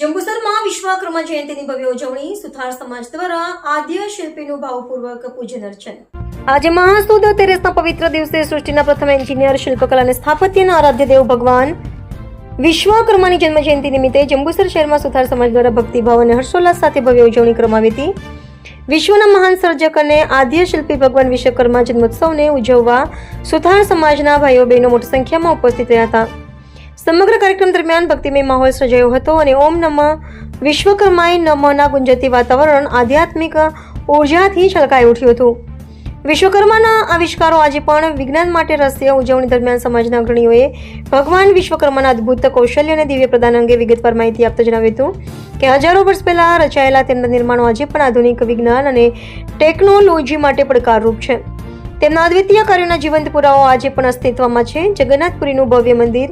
જંબુસરમાં વિશ્વકર્મા જયંતિની ભવ્ય ઉજવણી સુથાર સમાજ દ્વારા આદ્ય શિલ્પીનું ભાવપૂર્વક પૂજન અર્ચન. આજે મહાસુદ તેરસના પવિત્ર દિવસે સૃષ્ટિના પ્રથમ એન્જિનિયર, શિલ્પકલા અને સ્થાપત્યના આરાધ્ય દેવ ભગવાન વિશ્વકર્માની જન્મ જયંતિ નિમિત્તે જંબુસર શહેરમાં સુથાર સમાજ દ્વારા ભક્તિભાવ અને હર્ષોલ્લાસ સાથે ભવ્ય ઉજવણી કરવામાં આવી હતી. વિશ્વના મહાન સર્જક અને આદ્ય શિલ્પી ભગવાન વિશ્વકર્મા જન્મોત્સવને ઉજવવા સુથાર સમાજના ભાઈઓ બહેનો મોટી સંખ્યામાં ઉપસ્થિત રહ્યા હતા. સમગ્ર કાર્યક્રમ દરમિયાન ભક્તિમય માહોલ સર્જાયો હતો અને ઓમ નમ વિશ્વકર્માય નમના ગુંજતી વાતાવરણ આધ્યાત્મિક ઉર્જાથી છલકાઈ ઉઠ્યું હતું. વિશ્વકર્માના આવિષ્કારો આજે પણ વિજ્ઞાન માટે રસ્ય ઉજવણી દરમિયાન સમાજના અગ્રણીઓએ ભગવાન વિશ્વકર્માના અદ્ભુત કૌશલ્ય અને દિવ્ય પ્રદાન અંગે વિગતવાર માહિતી આપતા જણાવ્યું હતું કે હજારો વર્ષ પહેલા રચાયેલા તેમના નિર્માણો આજે પણ આધુનિક વિજ્ઞાન અને ટેકનોલોજી માટે પડકારરૂપ છે. તેમના અદ્વિતીય કાર્યોના જીવંત પુરાવો આજે પણ અસ્તિત્વમાં છે. જગન્નાથપુરીનું ભવ્ય મંદિર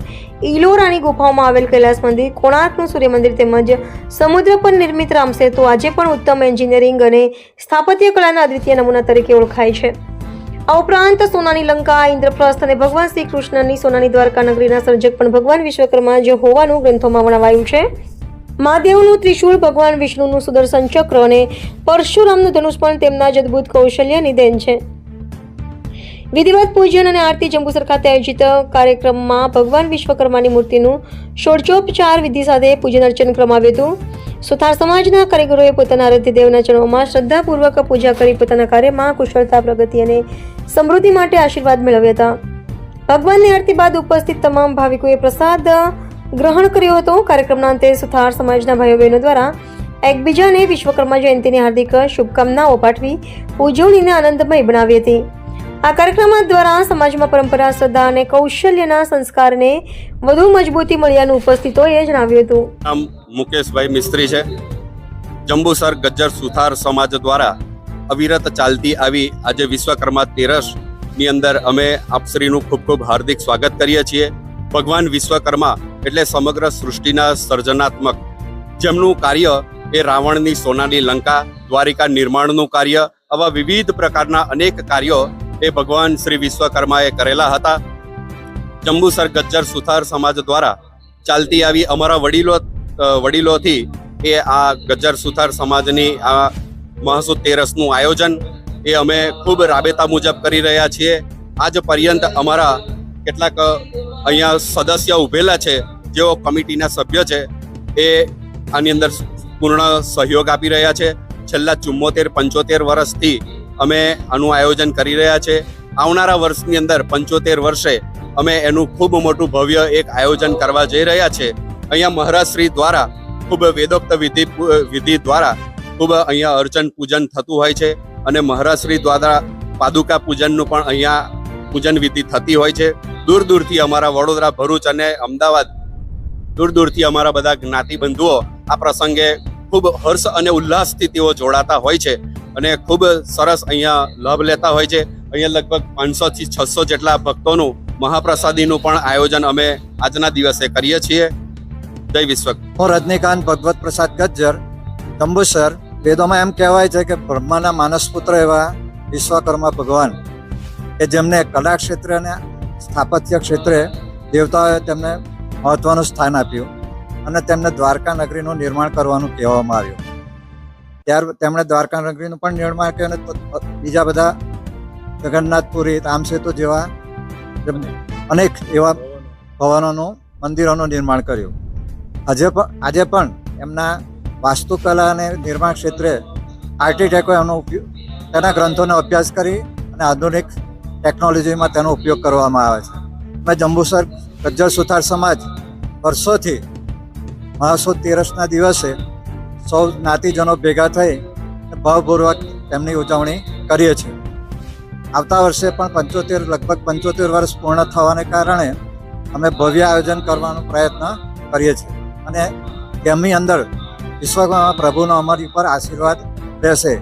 ઇલોરાની ગુફાઓમાં આવેલ કૈલાસ મંદિર, કોણાર્કનું સૂર્ય મંદિર તેમજ સમુદ્ર પર નિર્મિત રામસેતુ આજે પણ ઉત્તમ એન્જિનિયરિંગ અને સ્થાપત્ય કલાના અદ્વિતીય નમૂના તરીકે ઓળખાય છે. આ ઉપરાંત સોનાની લંકા, ઇન્દ્રપ્રસ્થ અને ભગવાન શ્રી કૃષ્ણની સોનાની દ્વારકા નગરીના સર્જક પણ ભગવાન વિશ્વકર્મા જ હોવાનું ગ્રંથોમાં વર્ણવાયું છે. મહાદેવનું ત્રિશૂળ, ભગવાન વિષ્ણુનું સુદર્શન ચક્ર અને પરશુરામનું ધનુષ પણ તેમના જ અદ્ભુત કૌશલ્યની દેન છે. વિધિવત પૂજન અને આરતી જંબુસર ખાતે આયોજિત કાર્યક્રમમાં ભગવાન વિશ્વકર્માની મૂર્તિનું ષોડચોપચાર વિધિ સાથે પૂજન અર્ચન કરવામાં હતું. સુથાર સમાજના કારીગરોએ પોતાના આરતી દેવના ચરણોમાં શ્રદ્ધાપૂર્વક પૂજા કરી પોતાના કાર્યમાં કુશળતા, પ્રગતિ અને સમૃદ્ધિ માટે આશીર્વાદ મેળવ્યા હતા. ભગવાનની આરતી બાદ ઉપસ્થિત તમામ ભાવિકોએ પ્રસાદ ગ્રહણ કર્યો હતો. કાર્યક્રમના અંતે સુથાર સમાજના ભાઈઓ બહેનો દ્વારા એકબીજાને વિશ્વકર્મા જયંતિની હાર્દિક શુભકામનાઓ પાઠવી, ઉજવણીને આનંદમય બનાવી હતી. આ કાર્યક્રમ દ્વારા સમાજમાં પરંપરા, શ્રદ્ધા અને કૌશલ્યના સંસ્કારને વધુ મજબૂતી મળ્યાનું ઉપસ્થિતોએ જણાવ્યું હતું. નામ મુકેશભાઈ મિસ્ત્રી છે. જંબુસર ગજ્જર સુથાર સમાજ દ્વારા અવિરત ચાલતી આવી આજે વિશ્વકર્મા તેરસની અંદર અમે આપશ્રીનું ખૂબ ખૂબ હાર્દિક સ્વાગત કરીએ છીએ. ભગવાન વિશ્વકર્મા એટલે સમગ્ર સૃષ્ટિના સર્જનાત્મક. જેમનું કાર્ય એ રાવણની સોનાની લંકા, દ્વારિકા નિર્માણનું કાર્ય, આવા વિવિધ પ્રકારના અનેક કાર્યો એ ભગવાન શ્રી વિશ્વકર્માએ કરેલા હતા. જંબુસર ગજ્જર સુથાર સમાજ દ્વારા ચાલતી આવી અમારા વડીલો વડીલોથી એ આ ગજ્જર સુથાર સમાજની આ મહાસુદ તેરસનું આયોજન એ અમે ખૂબ રાબેતા મુજબ કરી રહ્યા છીએ. આજ પર્યંત અમારા કેટલાક અહીંયા સદસ્ય ઉભેલા છે, જેઓ કમિટીના સભ્ય છે, એ આની અંદર પૂર્ણ સહયોગ આપી રહ્યા છે. છેલ્લા ચુમ્મોતેર પંચોતેર વર્ષથી અમે આનું આયોજન કરી રહ્યા છે. આવનારા વર્ષની અંદર પંચોતેર વર્ષે અમે એનું ખૂબ મોટું ભવ્ય એક આયોજન કરવા જઈ રહ્યા છે. અહીંયા મહારાજશ્રી દ્વારા ખૂબ વેદોક્ત વિધિ વિધિ દ્વારા ખૂબ અહીંયા અર્ચન પૂજન થતું હોય છે અને મહારાજશ્રી દ્વારા પાદુકા પૂજનનું પણ અહીંયા પૂજન વિધિ થતી હોય છે. દૂર દૂરથી અમારા વડોદરા, ભરૂચ અને અમદાવાદ દૂર દૂરથી અમારા બધા જ્ઞાતિ બંધુઓ આ પ્રસંગે ખૂબ હર્ષ અને ઉલ્લાસથી તેઓ જોડાતા હોય છે. અને ખૂબ સરસ અહીંયા લાભ લેતા હોય છે. અહીંયા લગભગ પાંચસો થી છસો જેટલા ભક્તોનું મહાપ્રસાદીનું પણ આયોજન અમે આજના દિવસે કરીએ છીએ. જય વિશ્વ હું રજનીકાંત ભગવત પ્રસાદ ગજ્જર, તંબુસર, વેદોમાં એમ કહેવાય છે કે બ્રહ્માના માનસપુત્ર એવા વિશ્વકર્મા ભગવાન કે જેમને કલા ક્ષેત્રે અને સ્થાપત્ય ક્ષેત્રે દેવતાઓએ તેમને મહત્વનું સ્થાન આપ્યું અને તેમને દ્વારકા નગરીનું નિર્માણ કરવાનું કહેવામાં આવ્યું. ત્યાર તેમણે દ્વારકા નગરીનું પણ નિર્માણ કર્યું બીજા બધા જગન્નાથપુરી રામસેતુ જેવા અનેક એવા ભવનોનું, મંદિરોનું નિર્માણ કર્યું. આજે પણ આજે પણ એમના વાસ્તુકલા અને નિર્માણ ક્ષેત્રે આર્કિટેક્ટો એનો ઉપયોગ તેના ગ્રંથોનો અભ્યાસ કરી અને આધુનિક ટેકનોલોજીમાં તેનો ઉપયોગ કરવામાં આવે છે. મેં જંબુસર ગજ્જર સુથાર સમાજ વર્ષોથી મહાસુદ તેરસના દિવસે સૌ જ્ઞાતિજનો ભેગા થઈ ભાવપૂર્વક તેમની ઉજવણી કરીએ છીએ. આવતા વર્ષે પણ પંચોતેર, લગભગ પંચોતેર વર્ષ પૂર્ણ થવાને કારણે અમે ભવ્ય આયોજન કરવાનો પ્રયત્ન કરીએ છીએ અને તેમની અંદર વિશ્વકર્મા પ્રભુનો અમારી ઉપર આશીર્વાદ રહેશે.